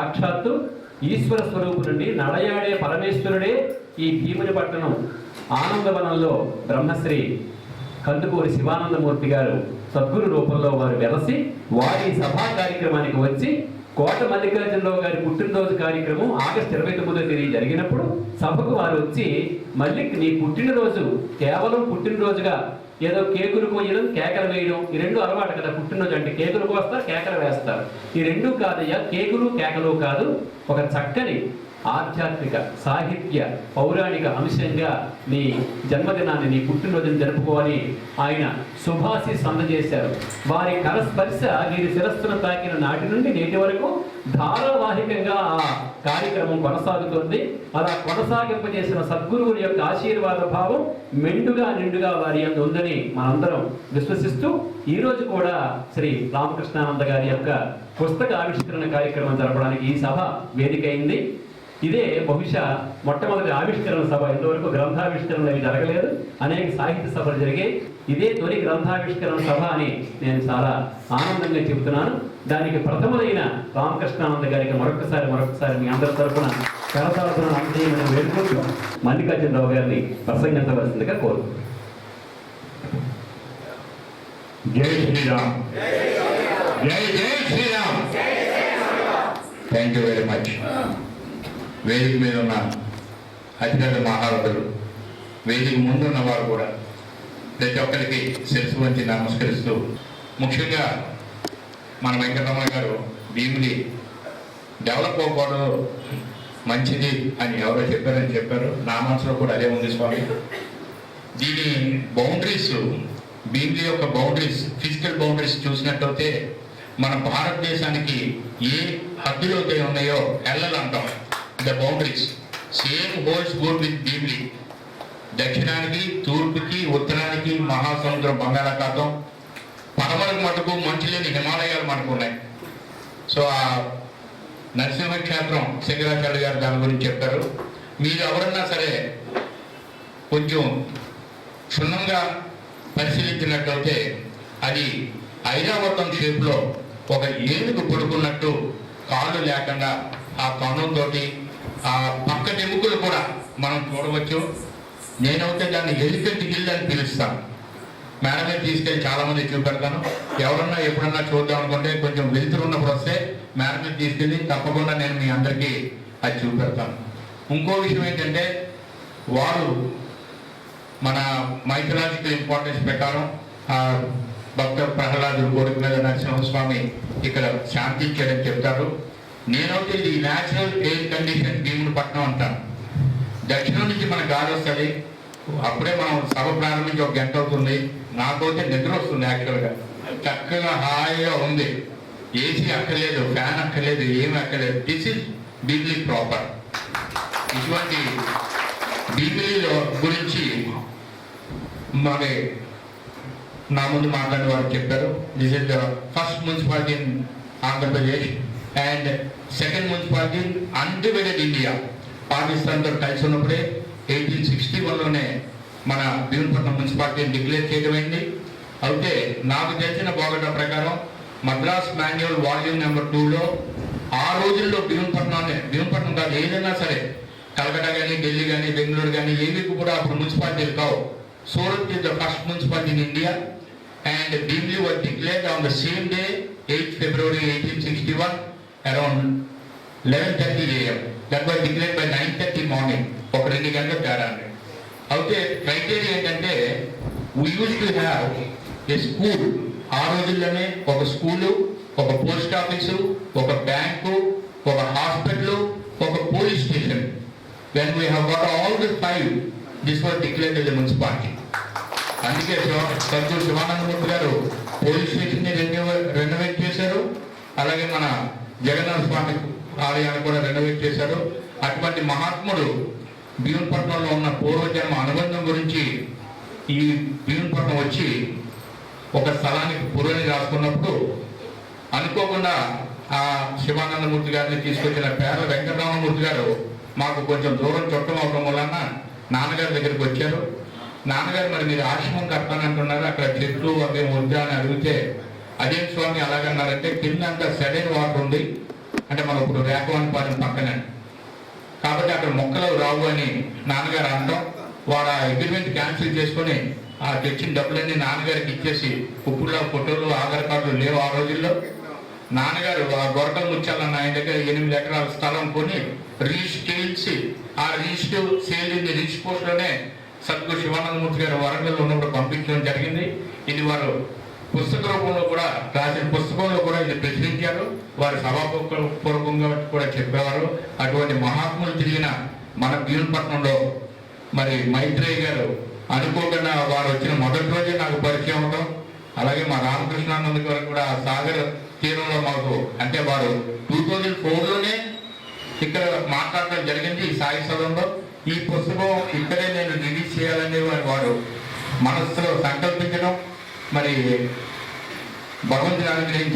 సాక్షాత్తు ఈశ్వర స్వరూపు నుండి నడయాడే పరమేశ్వరుడే ఈ భీముని పట్టణం. ఆనందవనంలో బ్రహ్మశ్రీ కందుకూరి శివానందమూర్తి గారు సద్గురు రూపంలో వారు వెలసి వారి సభా కార్యక్రమానికి వచ్చి కోట మల్లికార్జునరావు గారి పుట్టినరోజు కార్యక్రమం ఆగస్టు ఇరవై తొమ్మిదో తేదీ జరిగినప్పుడు సభకు వారు వచ్చి మళ్ళీ నీ పుట్టినరోజు కేవలం పుట్టినరోజుగా ఏదో కేకులు కొయ్యడం కేకలు వేయడం ఈ రెండు అలవాటు కదా పుట్టినరోజు అంటే కేకులు కోస్తారు కేకలు వేస్తారు. ఈ రెండు కాదయ్యా కేకులు కేకలు కాదు ఒక చక్కని ఆధ్యాత్మిక సాహిత్య పౌరాణిక అంశంగా నీ జన్మదినాన్ని నీ పుట్టినరోజును జరుపుకోవాలి. ఆయన శుభాశీస్ అందజేశారు వారి కరస్పర్శ వీరి శిరస్సును తాకిన నాటి నుండి నేటి వరకు ధారావాహికంగా ఆ కార్యక్రమం కొనసాగుతుంది. అలా కొనసాగింపజేసిన సద్గురువుని యొక్క ఆశీర్వాద భావం మెండుగా నిండుగా వారి యొక్క ఉందని మనందరం విశ్వసిస్తూ ఈరోజు కూడా శ్రీ రామకృష్ణానంద గారి యొక్క పుస్తక ఆవిష్కరణ కార్యక్రమం జరపడానికి ఈ సభ వేదిక అయింది ఇదే బహుశా మొట్టమొదటి ఆవిష్కరణ సభ. ఇంతవరకు గ్రంథావిష్కరణ అవి జరగలేదు. అనేక సాహిత్య సభలు జరిగాయి. ఇదే తొలి గ్రంథావిష్కరణ సభ అని నేను చాలా ఆనందంగా చెబుతున్నాను. దానికి ప్రథములైన రామకృష్ణానంద గారికి మరొకసారి మరొకసారి మీ అందరి తరఫున కరతాళతను అందజేయమని వేడుకుంటూ మల్లికార్జునరావు గారిని ప్రసంగించవలసిందిగా కోరుతున్నాను జై శ్రీరామ్. జై జై Sriram. Thank you very much వేదిక మీద ఉన్న అతిపెద్ద మహారథులు వేదిక ముందున్న వారు కూడా ప్రతి ఒక్కరికి శిరస్సు వంచి నమస్కరిస్తూ ముఖ్యంగా మన వెంకటరమణ గారు భీముని డెవలప్ అవ్వకూడదు మంచిది అని ఎవరో చెప్పారని చెప్పారు. నా మనసులో కూడా అదే ఉంది స్వామి. దీని బౌండరీస్ భీమిలి యొక్క బౌండరీస్ ఫిజికల్ బౌండరీస్ చూసినట్టయితే మన భారతదేశానికి ఏ హద్దులు అయితే ఉన్నాయో ఎల్లలు అంటాం. The boundaries. Same holds good with Bheemili దక్షిణానికి తూర్పుకి ఉత్తరానికి మహాసముద్రం బంగాళాఖాతం. పడమరకు మటుకు మంచి లేని హిమాలయాలు మనకు ఉన్నాయి. సో ఆ నరసింహ క్షేత్రం శంకరాచార్య గారు దాని గురించి చెప్పారు. మీరు ఎవరన్నా సరే కొంచెం క్షుణ్ణంగా పరిశీలించినట్లయితే అది ఐరావతం షేప్లో ఒక ఏనుగు పడుకున్నట్టు కాళ్ళు లేకుండా ఆ కన్నులతో ఆ పక్క ఎముకలు కూడా మనం చూడవచ్చు. నేనైతే దాన్ని ఎలిఫెంట్ గిల్డ్ అని పిలుస్తాను. మేడమే తీసుకెళ్ళి చాలామంది చూపెడతాను. ఎవరన్నా ఎప్పుడన్నా చూద్దాం అనుకుంటే కొంచెం వెలుతురు ఉన్నప్పుడు వస్తే మేడమే తీసుకెళ్ళి తప్పకుండా నేను మీ అందరికీ అది చూపెడతాను. ఇంకో విషయం ఏంటంటే వారు మన మైథలాజికల్ ఇంపార్టెన్స్ ప్రకారం ఆ భక్త ప్రహ్లాదుడు కోరిక మీద నరసింహస్వామి ఇక్కడ శాంతి ఇచ్చాడని చెప్తారు. నేనైతే ఇది న్యాచురల్ ఎయిర్ కండిషన్ భీముడు పట్నం అంటాను దక్షిణం నుంచి మన గాలి వస్తుంది. అప్పుడే మనం సభ ప్రారంభించి ఒక గంట అవుతుంది. నాకైతే నిద్ర వస్తుంది యాక్చువల్గా చక్కగా హాయిగా ఉంది. ఏసీ అక్కర్లేదు ఫ్యాన్ అక్కర్లేదు ఏమి అక్కర్లేదు. దిస్ ఇస్ బిగ్లీ ప్రాపర్ ఇటువంటి బీబీలో గురించి మరి నా ముందు మాట్లాడిన వారు చెప్పారు. This is the first municipality in Andhra Pradesh and second municipality undivided India పాకిస్తాన్తో కలిసి ఉన్నప్పుడే ఎయిటీన్ సిక్స్టీ వన్లోనే మన భీమపట్నం మున్సిపాలిటీని డిక్లేర్ చేయడమైంది. అయితే నాకు తెలిసిన బోగట ప్రకారం మద్రాస్ మాన్యువల్ వాల్యూమ్ నెంబర్ టూలో ఆ రోజుల్లో భీమపట్నాన్ని భీమపట్నం కాదు ఏదైనా సరే కలకటా కానీ ఢిల్లీ కానీ బెంగళూరు కానీ ఏవి కూడా అప్పుడు మున్సిపాలిటీలు కావు. Surat is the first municipality in India. And Bheemli was declared on the same day eighth February eighteen sixty one. Around eleven thirty AM that was declare by nine thirty morning ఒక రెండు గంటల తేడా అయితే criteria ఏంటంటే we use to have a school ఆ రోజుల్లోనే ఒక school ఒక పోస్ట్ ఆఫీసు ఒక బ్యాంకు ఒక హాస్పిటల్ ఒక police station. When we have all the five this was declared the municipality అందుకే సర్జు శివానందమూర్తి గారు పోలీస్ స్టేషన్ రెన్యూ రెనోవేట్ చేశారు. అలాగే మన జగన్నాథ స్వామి ఆలయాన్ని కూడా రెనోవేట్ చేశారు. అటువంటి మహాత్ముడు భీమపట్నంలో ఉన్న పూర్వజన్మ అనుబంధం గురించి ఈ భీమపట్నం వచ్చి ఒక స్థలానికి పురోని రాసుకున్నప్పుడు అనుకోకుండా ఆ శివానందమూర్తి గారిని తీసుకొచ్చిన పేర్ల వెంకటరామమూర్తి గారు మాకు కొంచెం దూరం చుట్టం అవడం వలన నాన్నగారి దగ్గరికి వచ్చారు. నాన్నగారు మరి మీరు ఆశ్రమం కట్టానంటున్నారు అక్కడ చెట్లు అవి వద్దా అని అడిగితే అజయ్ స్వామి అలాగన్నారంటే కింద అంతా సడైన వాటర్ ఉంది. అంటే మనం ఇప్పుడు రేపవనపాలెం పక్కనే. కాబట్టి అక్కడ మొక్కలు రావు అని నాన్నగారు అనడం వాడు ఆ అగ్రిమెంట్ క్యాన్సిల్ చేసుకొని ఆ తెచ్చిన డబ్బులన్నీ నాన్నగారికి ఇచ్చేసి ఇప్పుడులో ఫోటోలు ఆధార్ కార్డులు లేవు ఆ రోజుల్లో. నాన్నగారు ఆ గొరకలు ముచ్చాలన్న ఆయన దగ్గర ఎనిమిది ఎకరాల స్థలం కొని రిజిస్టర్ ఆ రిజిస్టర్ సేల్ ఇన్ రిజిస్టర్ పోస్ట్లోనే సద్గురు శివానందమూర్తి గారు వరంగల్లో ఉన్నప్పుడు పంపించడం జరిగింది. ఇది వారు పుస్తక రూపంలో కూడా రాసిన పుస్తకంలో కూడా ఇది ప్రచురించారు. వారి సభాపూర్వకంగా కూడా చెప్పేవారు. అటువంటి మహాత్ములు తిరిగిన మన భీమపట్నంలో మరి మైత్రేయ గారు అనుకోకుండా వారు వచ్చిన మొదటి రోజే నాకు పరిచయం అవడం అలాగే మా రామకృష్ణానంద గారు కూడా ఆ సాగర్ తీరంలో మాకు అంటే వారు టూ థౌజండ్ ఫోర్లోనే ఇక్కడ మాట్లాడడం జరిగింది ఈ సాయి సదంలో ఈ పుస్తకం ఇక్కడే నేను రిలీజ్ చేయాలని వారు మనస్సులో సంకల్పించడం మరి భగవంతుని అనుగ్రహించారు